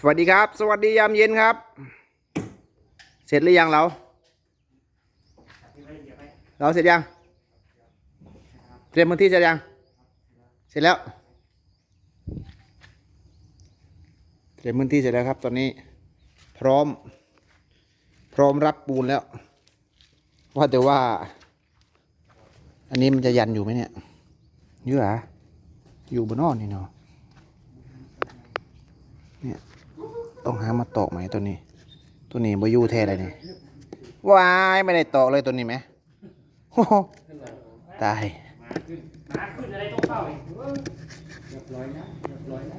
สวัสดีครับ สวัสดียามเย็นครับ เสร็จหรือยังเรา เราเสร็จยัง เตรียมพื้นที่เสร็จยัง เสร็จแล้ว เตรียมพื้นที่เสร็จแล้วครับ ตอนนี้ พร้อม พร้อมรับปูนแล้ว ว่าแต่ว่า อันนี้มันจะยันอยู่ไหมเนี่ยเยอะเหรออยู่บนนอนนี่เนาะเนี่ย ต้องหามาตอกไหมตัวนี้ ตัวนี้บอยูแท้เลยนี่วายไม่ได้ตอกเลยตัวนี้ไหมโอ้โหตายมาขึ้นอะไรต้องเข้าอีกเออเรียบร้อยนะเรียบร้อยนะ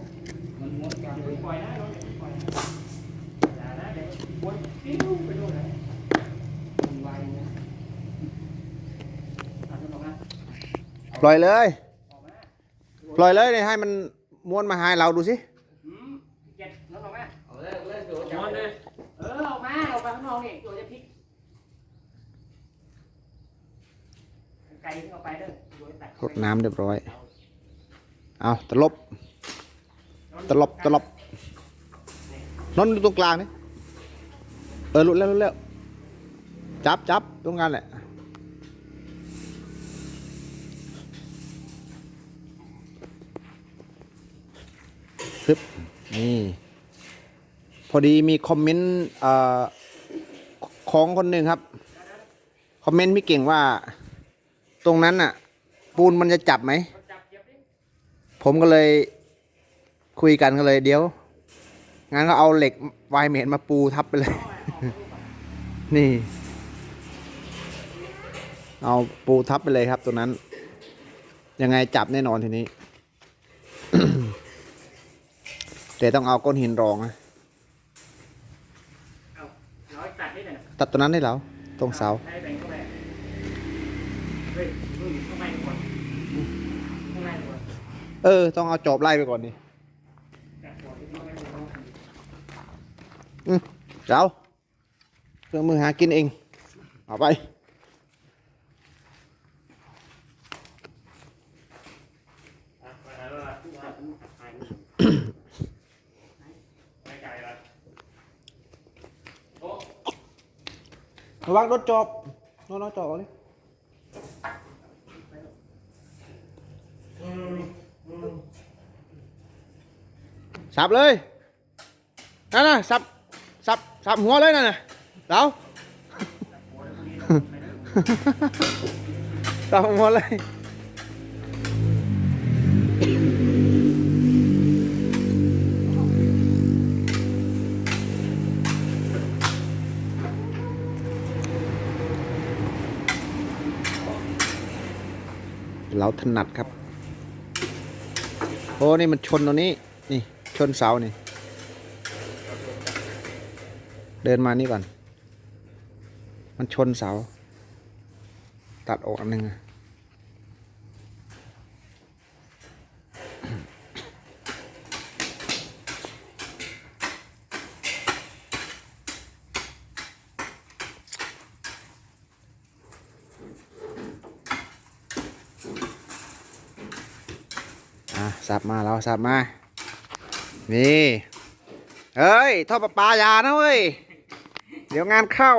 มันงดการอย่าเลเพิ่ยงปล่อยนะน้องอย่าเพิ่งปล่อยเดี๋ยวปล่อยเลยออกมาปล่อยเลยเนี่ยให้มันม้วนมาหาเราดูสิ รดน้ำเรียบร้อย เอาตลบ ตลบ ตลบนอนตรงกลางนี่เออลุดแล้วลุดแล้ว จับจับตรงกลางแหละซึบนี่ พอดีมีคอมเมนต์เอ่อของคนหนึ่งครับ คอมเมนต์พี่เก่งว่า ตรงนั้นน่ะ ปูนมันจะจับไหมจับเหยียบดิผมก็เลยคุยกันก็เลยเดี๋ยว งั้นก็เอาเหล็กไวเมนมาปูทับไปเลย นี่ เอาปูทับไปเลยครับตัวนั้น ยังไงจับแน่นอนทีนี้ แต่ต้องเอาก้อนหินรองนะเอาร้อยตัดนิดหน่อยตัดตัวนั้นได้แล้ว ตรงเสาให้แบ่ง เข้าไปเฮ้ยนู่นข้างในก่อนข้างในก่อนเออ ต้องเอาจอบไล่ไปก่อนดิอืมเจ้าเครื่องมือหากินเอง เอาไปอะไปวายไม่ไกลละโอ้ระวังรถจอบรถรถจอบเอาดิ สับเลยนั่นน่ะสับสับสับหัวเลยนั่นน่ะเราสับหัวเลยเราถนัดครับ โอ้นี่มันชนตรงนี้ นี่ ชนเสานี่ เดินมานี่ก่อน มันชนเสา ตัดออกอันหนึ่งอะ สับมาเราสับมา นี่เฮ้ยท่อประปายานะเว้ย เดี๋ยวงานเข้า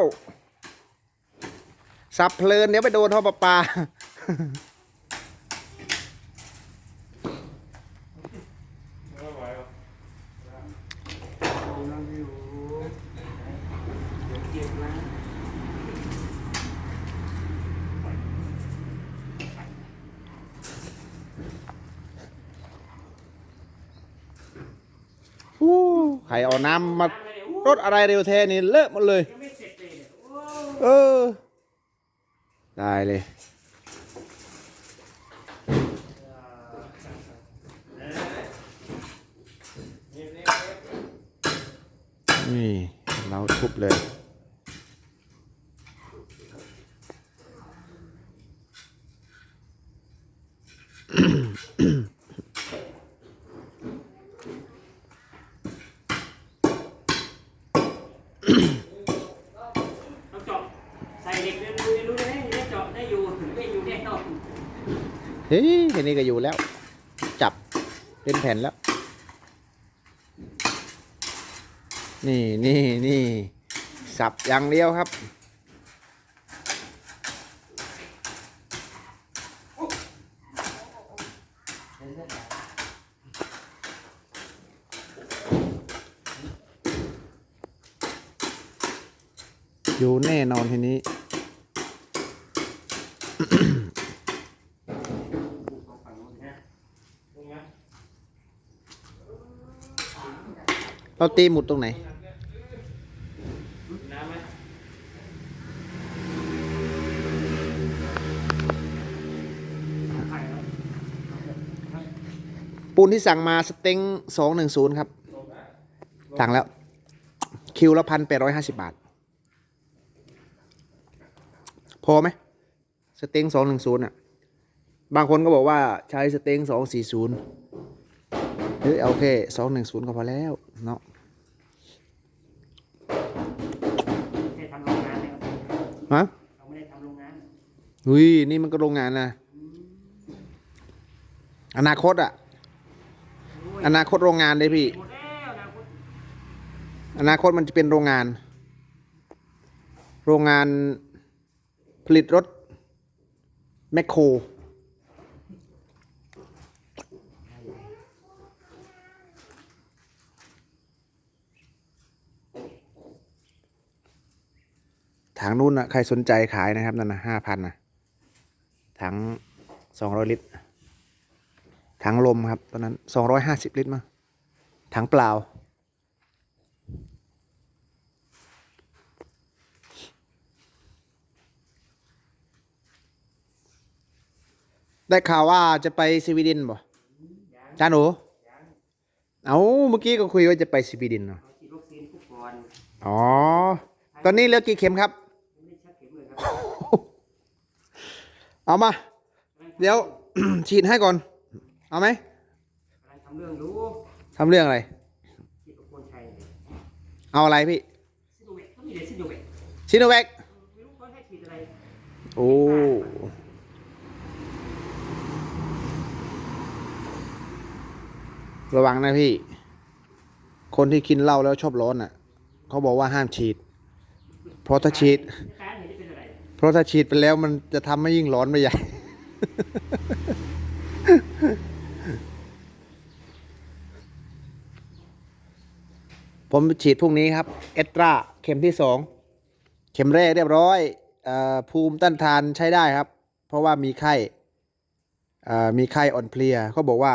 สับเพลินเดี๋ยวไปโดนท่อประปา อู้ ใครเอาน้ำมารถอะไรเร็วแท้นี่เลอะหมดเลยเสร็จเลยเนี่ยโอ้เออ ได้เลยนี่เราทุบเลย ต้องเจาะใส่เหล็กเรียนรู้เรียนรู้ได้ได้เจาะได้อยู่ถึงได้อยู่แน่นอน เฮ้ยแค่นี้ก็อยู่แล้ว จับเป็นแผ่นแล้ว นี่นี่นี่สับอย่างเดียวครับอยู่แน่นอนทีนี้ สองฝั่งนู้นนะตรงนี้ เราตีหมุดตรงไหน ปูนที่สั่งมาสเต็งสองหนึ่งศูนย์ครับ สั่งแล้ว คิวละพันแปดร้อยห้าสิบบาท พอไหม สเต็งสองหนึ่งศูนย์อะ บางคนก็บอกว่าใช้สเต็งสองสี่ศูนย์ ฮ้ยเอาโอเคสองหนึ่งศูนย์ก็พอแล้วเนาะไม่ได้ทำโรงงานเลยครับฮะเราไม่ได้ทำโรงงานอุ้ยนี่มันก็โรงงานนะอนาคตอะอนาคตโรงงานเลยพี่ หมดแล้วนะคุณอนาคตมันจะเป็นโรงงาน โรงงานผลิตรถแมคโคร ถังนู้นนะใครสนใจขายนะครับนั่นนะห้าพันนะถังสองร้อยลิตร ถังลมครับตอนนั้นสองร้อยห้าสิบลิตรมั้งถังเปล่า ได้ข่าวว่าจะไปสวีเดนบ่จ้าหนูเอาเมื่อกี้ก็คุยว่าจะไปสวีเดนเนาะอ๋อ ตอนนี้เหลือกี่เข็มครับ ไม่ได้ชักเข็มเลยครับ เอามา เดี๋ยว ฉีดให้ก่อน เอาไหมกำลังทำเรื่องอยู่ทำเรื่องอะไรที่ตะโกนชัยเนี่ยเอาอะไรพี่ซิโนเวคก็มีแต่ซิโนเวคชิโนแวคไม่รู้เขาให้ฉีดอะไรโอ้ระวังนะพี่ คนที่กินเหล้าแล้วชอบร้อนอะ เขาบอกว่าห้ามฉีด เพราะถ้าฉีดการ เพราะถ้าฉีดไปแล้วมันจะทำให้ยิ่งร้อนไปใหญ่ ผมฉีดพรุ่งนี้ครับ เอตราเข็มที่สอง เข็มแรกเรียบร้อย ภูมิต้านทานใช้ได้ครับ เพราะว่ามีไข่มีไข้อ่อนเพลียเขาบอกว่า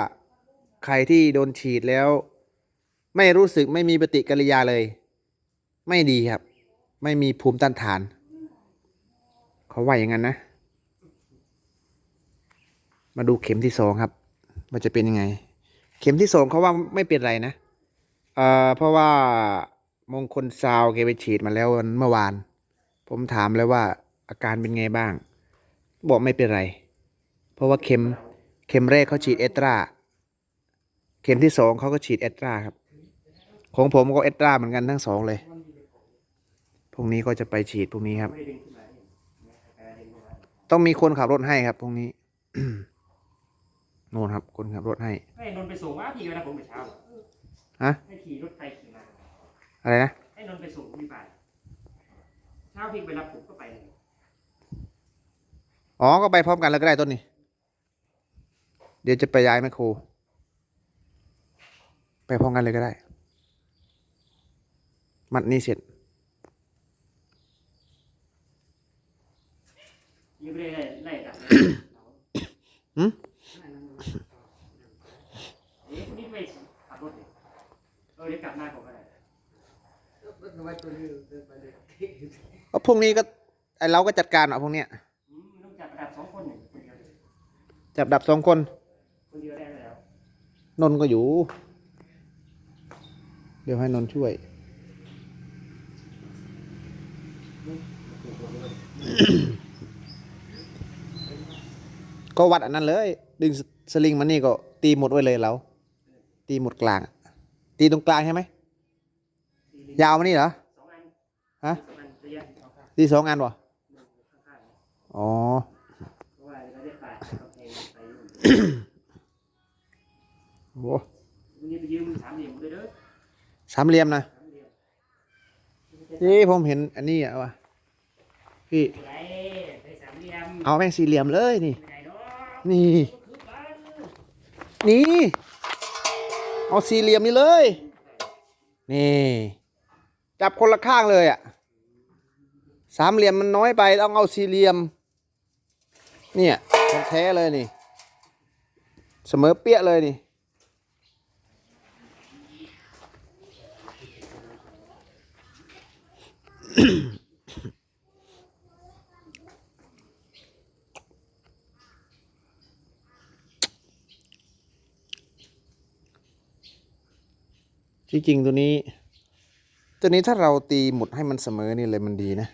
ใครที่โดนฉีดแล้ว ไม่รู้สึกไม่มีปฏิกิริยาเลย ไม่ดีครับ ไม่มีภูมิต้านทาน เขาว่าอย่างนั้นนะ มาดูเข็มที่สองครับ มันจะเป็นยังไง เข็มที่สองเขาว่าไม่เป็นไรนะเอ่อเพราะว่ามงคลซาวแกไปฉีดมาแล้วเมื่อวาน ผมถามแล้วว่าอาการเป็นไงบ้าง บอกไม่เป็นไร เพราะว่าเข็มเข็มแรกเขาฉีดเอตราเข็มที่สองเขาก็ฉีดเอตราครับ ของผมก็เอตราเหมือนกันทั้งสองเลยพรุ่งนี้ก็จะไปฉีดพรุ่งนี้ครับ ต้องมีคนขับรถให้ครับพรุ่งนี้ โน่นครับ คนขับรถให้ ให้นนท์ไปส่งว่าพี่ก็นะผมไปเช้าอะฮะ ให้ขี่รถไฟขี่มา อะไรนะ ให้นนท์ไปส่งพี่ไปเช้าพี่ไปรับผมก็ไปเลยอ๋อ ก็ไปพร้อมกันแล้วก็ได้ต้นนี้ เดี๋ยวจะไปย้ายแมคโคร ไปพร้อมกันเลยก็ได้ มัดนี่เสร็จ ยังไม่ได้ไล่ดับเลย หืม เอ๊ะคนนี้ไปขับรถเนี่ย เออเดี๋ยวกลับมาผมก็ได้ก็พรุ่งนี้ก็ไอเราก็จัดการเอาพวกเนี้ยอืมต้องจับระดับสองคนหนึ่งคนเดียวเลยจับดับสองคนคนเดียวได้แล้ว นนท์ก็อยู่ เดี๋ยวให้นนท์ช่วย ก็วัดอันนั้นเลย ดึงสสลิงมานี่ก็ตีหมดไว้เลยเรา ตีหมดกลาง ตีตรงกลางใช่ไหม ยาวมานี่เหรอฮะตีสองอันบ่อ๋อโอ้สามเหลี่ยมนะนี่ผมเห็นอันนี้อะวะพี่เอาแม่งสี่เหลี่ยมเลยนี่ นี่ นี่ เอาสี่เหลี่ยมนี่เลย นี่จับคนละข้างเลยอะสามเหลี่ยมมันน้อยไปต้องเอาสี่เหลี่ยม เนี่ยของแท้เลยนี่ เสมอเปี้ยเลยนี่ ที่จริงตัวนี้ ตัวนี้ถ้าเราตีหมุดให้มันเสมอนี่เลยมันดีนะ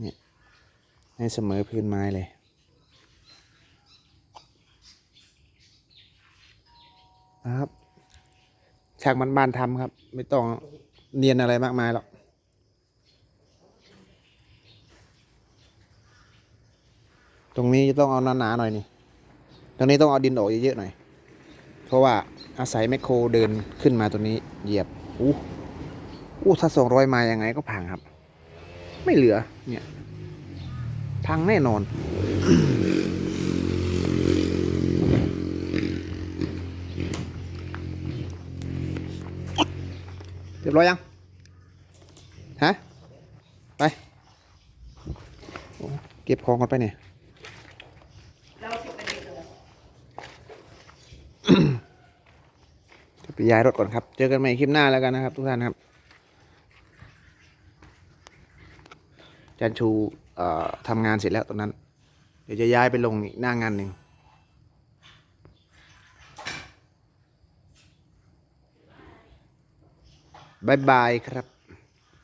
เนี่ยให้เสมอพื้นไม้เลยนะครับฉากมันบานๆทำครับ ไม่ต้องเนียนอะไรมากมายหรอกตรงนี้จะต้องเอาหนาๆหน่อยนี่ ตรงนี้ต้องเอาดินออกเยอะๆหน่อย เพราะว่า อาศัยแมคโครเดินขึ้นมาตัวนี้ เหยียบอู้อู้ถ้าสองร้อยมายังไงก็พังครับ ไม่เหลือเนี่ยพังแน่นอน เรียบร้อยยัง ฮะ ไปเก็บของก่อนไปเนี่ย ไปย้ายรถก่อนครับ เจอกันใหม่คลิปหน้าแล้วกันนะครับ ทุกท่านครับจันชูทำงานเสร็จแล้วตรงนั้น เดี๋ยวจะย้ายไปลงอีกหน้างานหนึ่งบายบายครับ